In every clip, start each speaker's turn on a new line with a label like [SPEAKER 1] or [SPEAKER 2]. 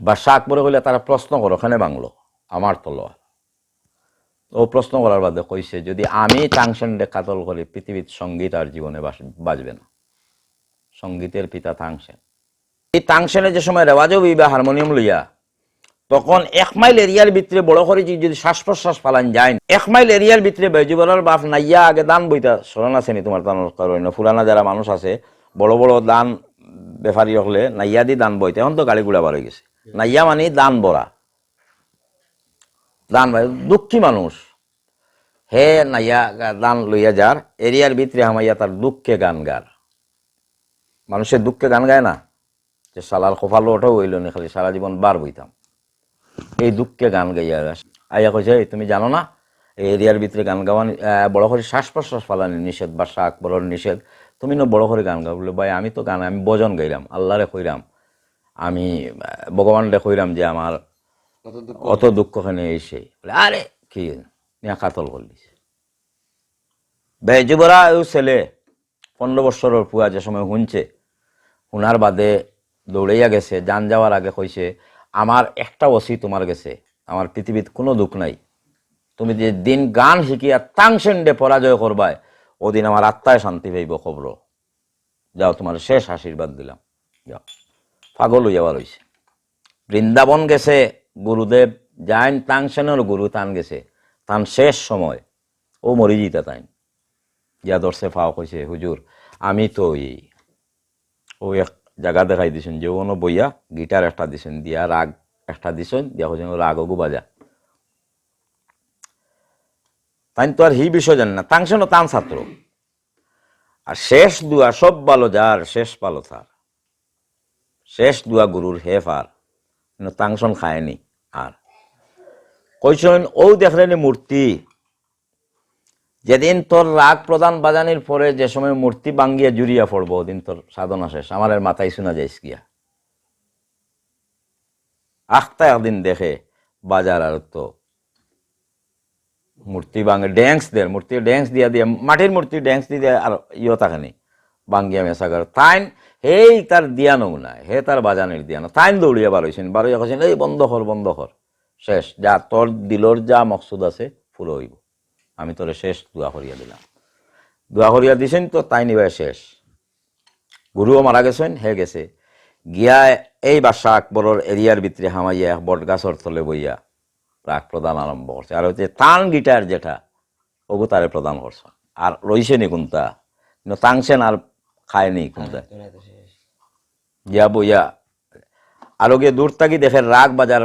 [SPEAKER 1] বা শাক পরে হইলে তারা প্রশ্ন করো, ওখানে বাংলো? আমার তলোয়ার ও প্রশ্ন করার বাদে কইছে, যদি আমি টাংসেন্ডে কাতল করি, পৃথিবীর সংগীত আর জীবনে বাজবে না। সঙ্গীতের পিতা তাংসেন এই তাংসেনে যে সময় রেওয়াজও বা হারমোনিয়াম লইয়া, তখন এক মাইল এরিয়ার ভিতরে বড় করে যদি শ্বাস প্রশ্বাস ফালান যায় এক মাইল এরিয়ার ভিতরে বেজুবরার বাপ নাইয়া আগে দান বইতা স্মরণ আছে নি তোমার দান কারণ ফুরানা যারা মানুষ আছে, বড় বড় দান, বেফারি হলে নাইয়া দি দান বইতে, এখন তো গাড়ি গুড়া হয়ে গেছে। নাইয়া মানে দান বড়া। দান ভাই দুঃখী মানুষ। হে নাইয়া দান লইয়া যার এরিয়ার ভিতরে হামাইয়া তার দুঃখে গান গার। মানুষের দুঃখে গান গায় না? যে সালার খোফালো ওটাও হইল না খালি সারা জীবন বার বইতাম। এই দুঃখে গান গাইয়া। আইয়া কইছে "এই তুমি জানো না এই এরিয়ার ভিতরে গান গাওয়ানি আহ, বড় করে শ্বাস প্রশ্বাস ফালানি নিষেধ বা শাক বড় নিষেধ। তুমি না বড় করে গান গাও। বলে ভাই আমি তো গান আমি ভজন গাইলাম আল্লাহরে কইরাম। আমি আহ, ভগবানরে কইরাম যে আমার অত দুঃখখানে এসে আরে কি নিয়া কাতল করলিস? বেজুবরা ও ছেলে পনেরো বৎসরের পুয়া যে সময় শুনছে শুনার বাদে দৌড়াইয়া গেছে যান যাওয়ার আগে কইছে আমার একটা ওসি তোমার গেছে আমার পৃথিবীত কোনো দুঃখ নাই। তুমি যে দিন গান শিখিয়া তাংসেন্ডে পরাজয় করবায় ওদিন আমার আত্মায় শান্তি পাইব খবর। যাও তোমার শেষ আশীর্বাদ দিলাম। যাও। পাগল হইয়া রইছে বৃন্দাবন গেছে, গুরুদেব যাইন তাংসেনের গুরু তান গেছে। তান শেষ সময়, ও মরি জিতা তাইন। ইয়া দর্শে ফাও কইছে, হুজুর, আমি তো এই ও এক জায়গা দেখাই দিছেন যে কোনো বইয়া গিটার একটা দিছেন, দিয়া রাগ একটা দিছেন, দিয়া হইছেন রাগগু বাজা। তাই তো আর হি বিষয় জানে না তাংসেনও তান ছাত্র। আর শেষ দুয়া সব ভালো যার, শেষ ভালো তার। শেষ দুয়া গুরুর হে ফার কিন্তু তাংশন খায়নি আর কইছেন ও দেখলেনি মূর্তি যেদিন তোর রাগ প্রদান বাজানির পরে যে সময় মূর্তি বাঙ্গিয়া জুড়িয়া পড়ব ওদিন তোর সাধনা শেষ। আমার মাথায় শোনা যাইস গিয়া আখতা একদিন দেখে বাজার আর তো মূর্তি বাঙ্গে ড্যান্স দের মূর্তি ড্যান্স দিয়া দিয়ে মাটির মূর্তি ড্যান্স দিয়ে আর ইয়ে থাকেনি বাঙ্গিয়া মেসাগার তাইন হেই, তার দিয়ানো নাই হে তার বাজানের দিয়ানো তাইন দৌড়িয়া বার হইছেন, বার হইয়া এই বন্ধ কর বন্ধ কর, শেষ, যা তোর দিলর যা মকসুদ আছে পুরো হইব। আমি তোরে শেষ দোয়া করিয়া দিলাম। দোয়া করিয়া দিছেন তো তাই নিবাই শেষ। গুরুও মারা গেছেন, হে গেছে। গিয়া এই বাসা আকবরের এরিয়ার ভিতরে হামাইয়া বট গাছর তলে বইয়া রাগ প্রদান আরম্ভ করছে। আর হচ্ছে তান গিটার যেটা, ওগো তারে প্রদান করছে। আর রইছে নি কোনটা? কিন্তু তাংছেন আর খায়নি কোনটা বইয়া আরও গিয়ে দূর থাকি দেখে রাগ বাজার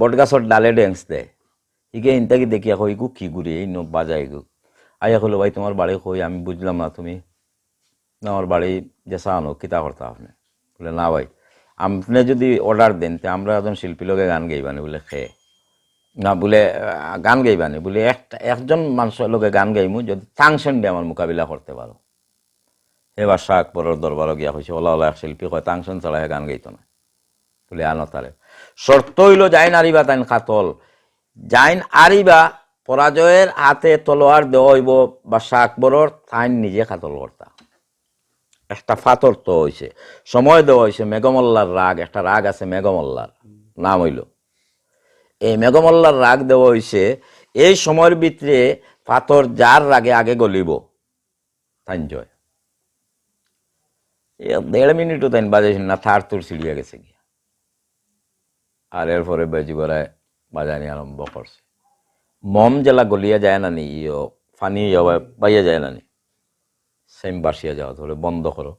[SPEAKER 1] বট গাছর ডালে ডেন্স দেয়। ইকে ইনতাকি দেখিয়া কই গু কি ঘুরে এই নো বাজাই গু। আইয়া কইলো ভাই তোমার বাড়ি কই? আমি বুঝলাম না তুমি। না আমার বাড়ি যে সানো কিতা করতে আপনি? বলে না ভাই আপনি যদি অর্ডার দেন তে আমরা একজন শিল্পী লোকে গান গাইবানি বলে খেয়ে না বলে গান গাইবানি। বলে একটা একজন মানুষের লোকে গান গাইমু যদি তাংশন দিয়ে আমার মোকাবিলা করতে পারো। এবার শাক পরের দরবারও গিয়া হয়েছে ওলা ওলা, এক শিল্পী কয়, তাংশন ছাড়া হে গান গাইতো না। বলে, আনো তারে। শর্ত হইল, যাইন আরিবা, তাইন কাতল যাইন আরিবা, পরাজয়ের হাতে তলোয়ার দেওয়া হইব বা শাক বরর তাইন নিজে কাতল করতা। একটা ফাতর তো হইছে, সময় দেওয়া হয়েছে মেঘমল্লার রাগ, একটা রাগ আছে মেঘমল্লার, নাম হইল। এই মেঘমল্লার রাগ দেওয়া হয়েছে এই সময়ের ভিতরে পাথর যার রাগে আগে গলিব, তাইন জয়। দেড় মিনিটও তাইন বাজাইছেন না, থার তুর ছিড়িয়া গেছে গিয়া। আর এরপরে বেজি বেড়ায় বাজানি আরম্ভ করছে। মম জেলা গলিয়া যায় না নি, ইয়ো ফানি পাইয়া যায় না নি। সেম বাসিয়া যাওয়া ধরে বন্ধ করো।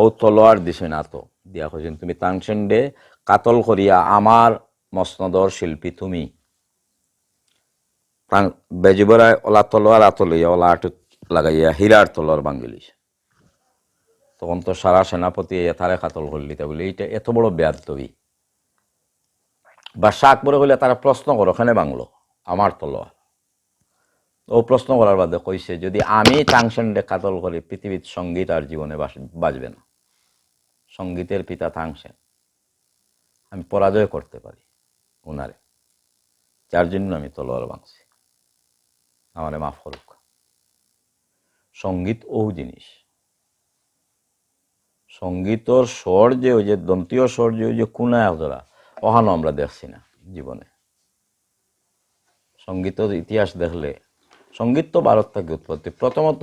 [SPEAKER 1] ও তলোয়ার দিছে না তো, দিয়া কইছেন, তুমি তাংসেন্ডে কাতল করিয়া আমার মসনদর শিল্পী তুমি। বেজিবরায় ওলা তলোয়ার আত লইয়া ওলা আটু লাগাইয়া, হীরার তলোয়ার বাঙ্গিলিস তখন তো সারা সেনাপতি এ তারে কাতল করলি তা বলে, এইটা এত বড় বেয়াদবি। বা শাক বলে হইলে তারা প্রশ্ন করো ওখানে বাংলো? আমার তলোয়ার ও প্রশ্ন করার বাদে কইছে, যদি আমি তাংসেন্ডে কাতল করি, পৃথিবীর সংগীত আর জীবনে বাঁচবে না। সঙ্গীতের পিতা তাংসেন আমি পরাজয় করতে পারি উনারে। যার জন্য আমি তলোয়ার ভাঙছি আমারে মাফ করুক। সংগীত ও জিনিস। সঙ্গীতর স্বর যে ওই যে দন্তীয় স্বর যে ওই যে কুনায় ধরা ওখানো আমরা দেখছি না জীবনে। সঙ্গীতের ইতিহাস দেখলে সংগীত তো ভারত থেকে উৎপত্তি। প্রথমত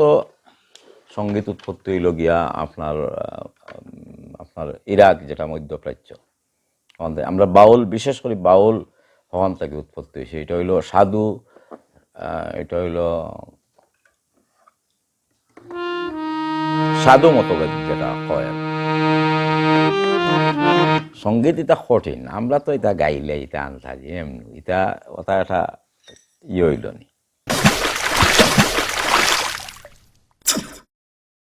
[SPEAKER 1] সংগীত উৎপত্তি হইল গিয়া আপনার আপনার ইরাক, যেটা মধ্যপ্রাচ্য। আমরা বাউল, বিশেষ করে বাউল ওখান থেকে উৎপত্তি হয়েছে। এটা হইল সাধু এটা হইল সাধু মতবাদী যেটা হয় সংগীত এটা কঠিন, আমরা তো এটা গাইলে এটা আনসাজি, এমনি এটা ওটা একটা ইয়ে হইল